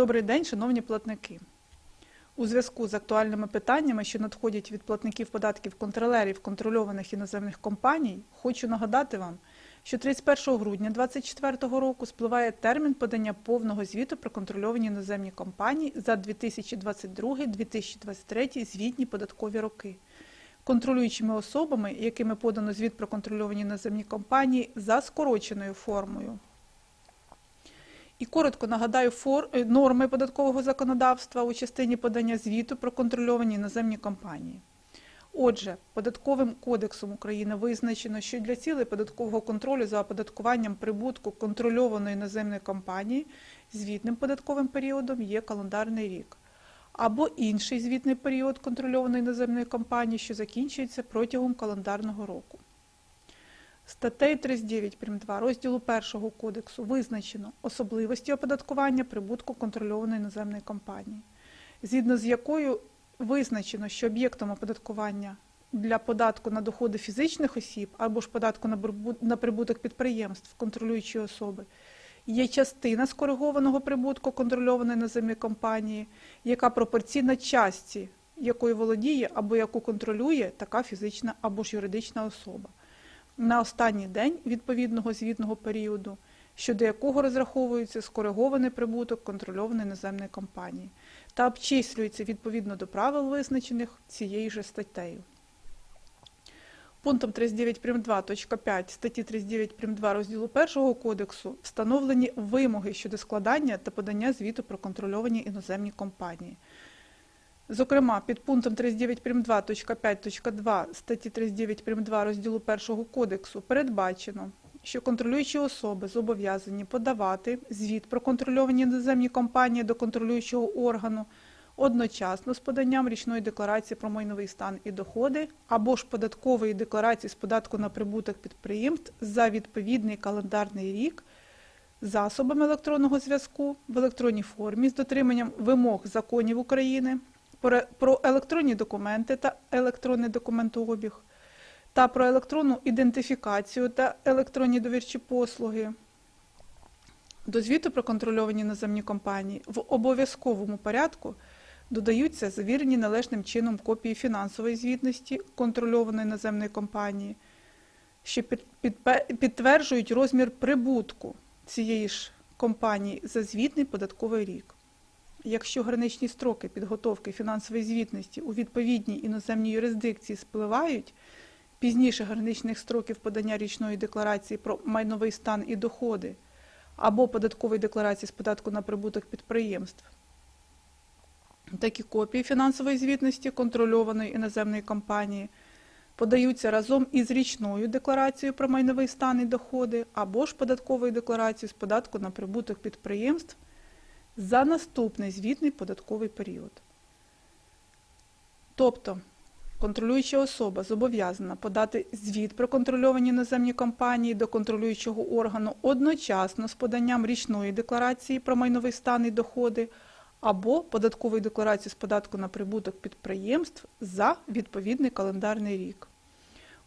Добрий день, шановні платники. У зв'язку з актуальними питаннями, що надходять від платників податків контролерів контрольованих іноземних компаній, хочу нагадати вам, що 31 грудня 2024 року спливає термін подання повного звіту про контрольовані іноземні компанії за 2022-2023 звітні податкові роки. Контролюючими особами, якими подано звіт про контрольовані іноземні компанії за скороченою формою. І коротко нагадаю фор... е, норми податкового законодавства у частині подання звіту про контрольовані іноземні компанії. Отже, податковим кодексом України визначено, що для цілей податкового контролю за оподаткуванням прибутку контрольованої іноземної компанії звітним податковим періодом є календарний рік, або інший звітний період контрольованої іноземної компанії, що закінчується протягом календарного року. Статтею 39 прим. 2 розділу 1 кодексу визначено особливості оподаткування прибутку контрольованої іноземної компанії, згідно з якою визначено, що об'єктом оподаткування для податку на доходи фізичних осіб або ж податку на прибуток підприємств контролюючої особи є частина скоригованого прибутку контрольованої іноземної компанії, яка пропорційна частці, якою володіє або яку контролює така фізична або ж юридична особа на останній день відповідного звітного періоду, щодо якого розраховується скоригований прибуток контрольованої іноземної компанії та обчислюється відповідно до правил, визначених цією же статтею. Пунктом 39 прим. 2, точка 5 статті 39 прим. 2 розділу 1 кодексу встановлені вимоги щодо складання та подання звіту про контрольовані іноземні компанії. Зокрема, під пунктом 39 прим. 2, точка 5, точка 2 статті 39 прим. 2 розділу 1 кодексу передбачено, що контролюючі особи зобов'язані подавати звіт про контрольовані іноземні компанії до контролюючого органу одночасно з поданням річної декларації про майновий стан і доходи або ж податкової декларації з податку на прибуток підприємств за відповідний календарний рік засобами електронного зв'язку в електронній формі з дотриманням вимог законів України про- електронні документи та електронний документообіг та про електронну ідентифікацію та електронні довірчі послуги. До звіту про контрольовані іноземні компанії в обов'язковому порядку додаються завірені належним чином копії фінансової звітності контрольованої іноземної компанії, що підтверджують розмір прибутку цієї ж компанії за звітний податковий рік. Якщо граничні строки підготовки фінансової звітності у відповідній іноземній юрисдикції спливають, пізніше граничних строків подання річної декларації про майновий стан і доходи або податкової декларації з податку на прибуток підприємств, такі копії фінансової звітності контрольованої іноземної компанії подаються разом із річною декларацією про майновий стан і доходи або ж податковою декларацією з податку на прибуток підприємств за наступний звітний податковий період. Тобто, контролююча особа зобов'язана подати звіт про контрольовані іноземні компанії до контролюючого органу одночасно з поданням річної декларації про майновий стан і доходи або податкової декларації з податку на прибуток підприємств за відповідний календарний рік.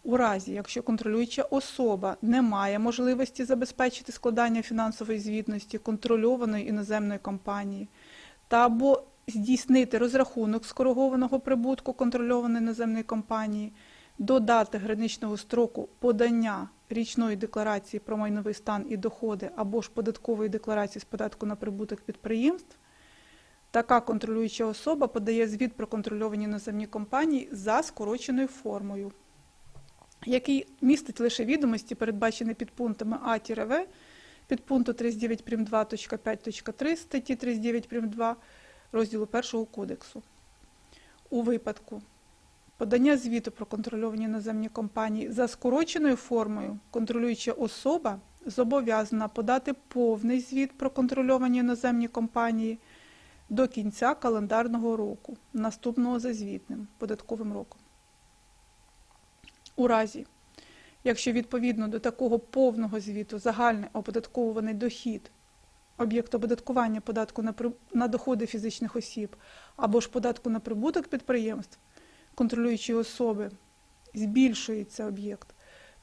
У разі, якщо контролююча особа не має можливості забезпечити складання фінансової звітності контрольованої іноземної компанії та або здійснити розрахунок скоригованого прибутку контрольованої іноземної компанії до дати граничного строку подання річної декларації про майновий стан і доходи або ж податкової декларації з податку на прибуток підприємств, така контролююча особа подає звіт про контрольовані іноземні компанії за скороченою формою який містить лише відомості, передбачені підпунктами А-В, підпункту 39 прим. 2.5.3 статті 39 прим. 2 розділу 1 кодексу. У випадку подання звіту про контрольовані іноземні компанії за скороченою формою контролююча особа зобов'язана подати повний звіт про контрольовані іноземні компанії до кінця календарного року, наступного за звітним податковим роком. У разі, якщо відповідно до такого повного звіту загальний оподатковуваний дохід, об'єкт оподаткування податку на, при- на доходи фізичних осіб або ж податку на прибуток підприємств, контролюючої особи, збільшується об'єкт,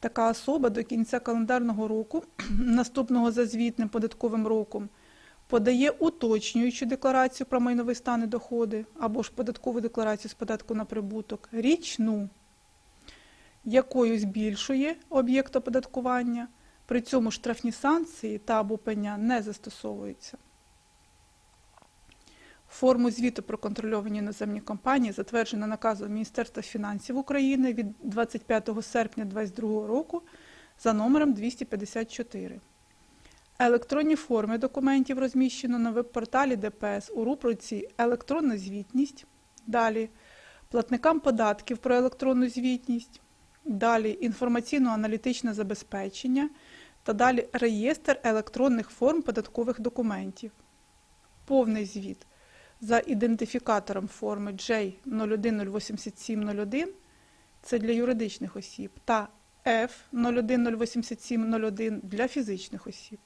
така особа до кінця календарного року, наступного за звітним податковим роком, подає уточнюючу декларацію про майновий стан і доходи або ж податкову декларацію з податку на прибуток, річну, якою збільшує об'єкт оподаткування, при цьому штрафні санкції та або пеня не застосовуються. Форму звіту про контрольовані іноземні компанії затверджено наказом Міністерства фінансів України від 25 серпня 2022 року за номером 254. Електронні форми документів розміщено на веб-порталі ДПС у рубриці Електронна звітність. Далі платникам податків про електронну звітність. Далі інформаційно-аналітичне забезпечення та далі реєстр електронних форм податкових документів. Повний звіт за ідентифікатором форми J010871 це для юридичних осіб та F010871 для фізичних осіб.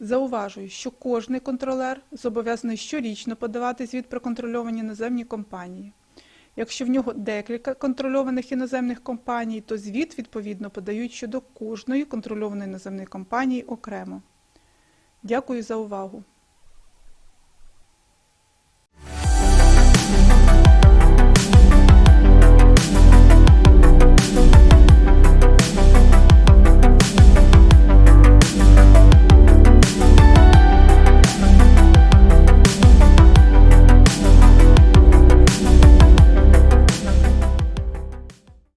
Зауважую, що кожний контролер зобов'язаний щорічно подавати звіт про контрольовані іноземні компанії. Якщо в нього декілька контрольованих іноземних компаній, то звіт відповідно подають щодо кожної контрольованої іноземної компанії окремо. Дякую за увагу!